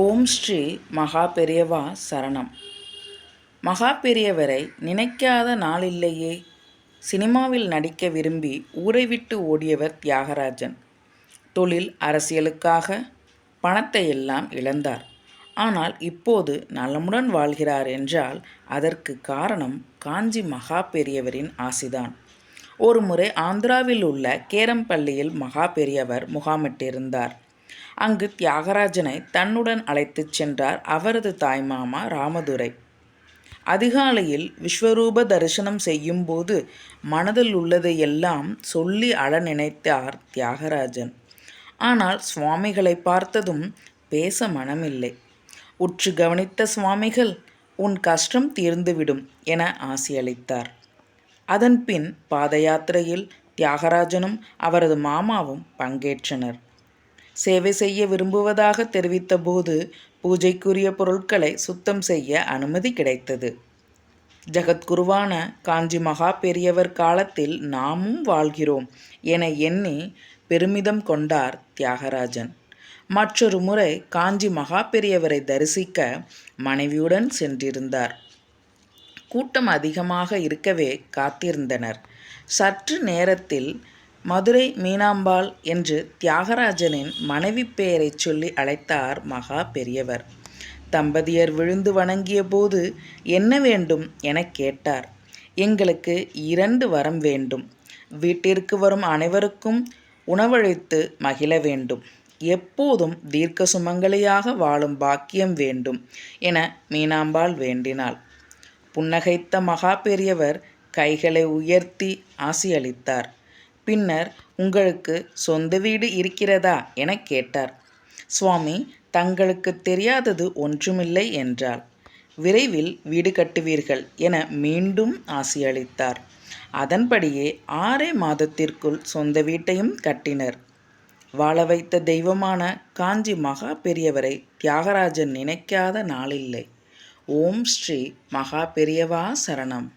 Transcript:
ஓம் ஸ்ரீ மகா பெரியவா சரணம். மகா பெரியவரை நினைக்காத நாளில்லையே. சினிமாவில் நடிக்க விரும்பி ஊரை விட்டு ஓடியவர் தியாகராஜன். தொழில் அரசியலுக்காக பணத்தை எல்லாம் இழந்தார். ஆனால் இப்போது நலமுடன் வாழ்கிறார் என்றால் அதற்கு காரணம் காஞ்சி மகா பெரியவரின் ஆசிதான் ஒருமுறை ஆந்திராவில் உள்ள கேரம்பள்ளியில் மகா பெரியவர் முகாமிட்டிருந்தார். அங்கு தியாகராஜனை தன்னுடன் அழைத்துச் சென்றார் அவரது தாய்மாமா ராமதுரை. அதிகாலையில் விஸ்வரூப தரிசனம் செய்யும்போது மனதில் உள்ளதையெல்லாம் சொல்லி அழ நினைத்தார் தியாகராஜன். ஆனால் சுவாமிகளை பார்த்ததும் பேச மனமில்லை. உற்று கவனித்த சுவாமிகள் உன் கஷ்டம் தீர்ந்துவிடும் என ஆசியளித்தார். அதன்பின் பாத யாத்திரையில் தியாகராஜனும் அவரது மாமாவும் பங்கேற்றனர். சேவை செய்ய விரும்புவதாக தெரிவித்தபோது பூஜைக்குரிய பொருட்களை சுத்தம் செய்ய அனுமதி கிடைத்தது. ஜகத்குருவான காஞ்சி மகா பெரியவர் காலத்தில் நாமும் வாழ்கிறோம் என எண்ணி பெருமிதம் கொண்டார் தியாகராஜன். மற்றொரு முறை காஞ்சி மகா பெரியவரை தரிசிக்க மனைவியுடன் சென்றிருந்தார். கூட்டம் அதிகமாக இருக்கவே காத்திருந்தனர். சற்று நேரத்தில் மதுரை மீனாம்பாள் என்று தியாகராஜனின் மனைவி பெயரைச் சொல்லி அழைத்தார் மகா பெரியவர். தம்பதியர் விழுந்து வணங்கிய போது என்ன வேண்டும் எனக் கேட்டார். எங்களுக்கு இரண்டு வரம் வேண்டும். வீட்டிற்கு வரும் அனைவருக்கும் உணவழித்து மகிழ வேண்டும். எப்போதும் தீர்க்க சுமங்கலியாக வாழும் பாக்கியம் வேண்டும் என மீனாம்பாள் வேண்டினாள். புன்னகைத்த மகா பெரியவர் கைகளை உயர்த்தி ஆசியளித்தார். பின்னர் உங்களுக்கு சொந்த வீடு இருக்கிறதா எனக் கேட்டார். சுவாமி தங்களுக்கு தெரியாதது ஒன்றுமில்லை என்றாள். விரைவில் வீடு கட்டுவீர்கள் என மீண்டும் ஆசியளித்தார். அதன்படியே ஆறே மாதத்திற்குள் சொந்த வீட்டையும் கட்டினர். வாழ வைத்த தெய்வமான காஞ்சி மகா பெரியவரை தியாகராஜன் நினைக்காத நாளில்லை. ஓம் ஸ்ரீ மகா பெரியவா சரணம்.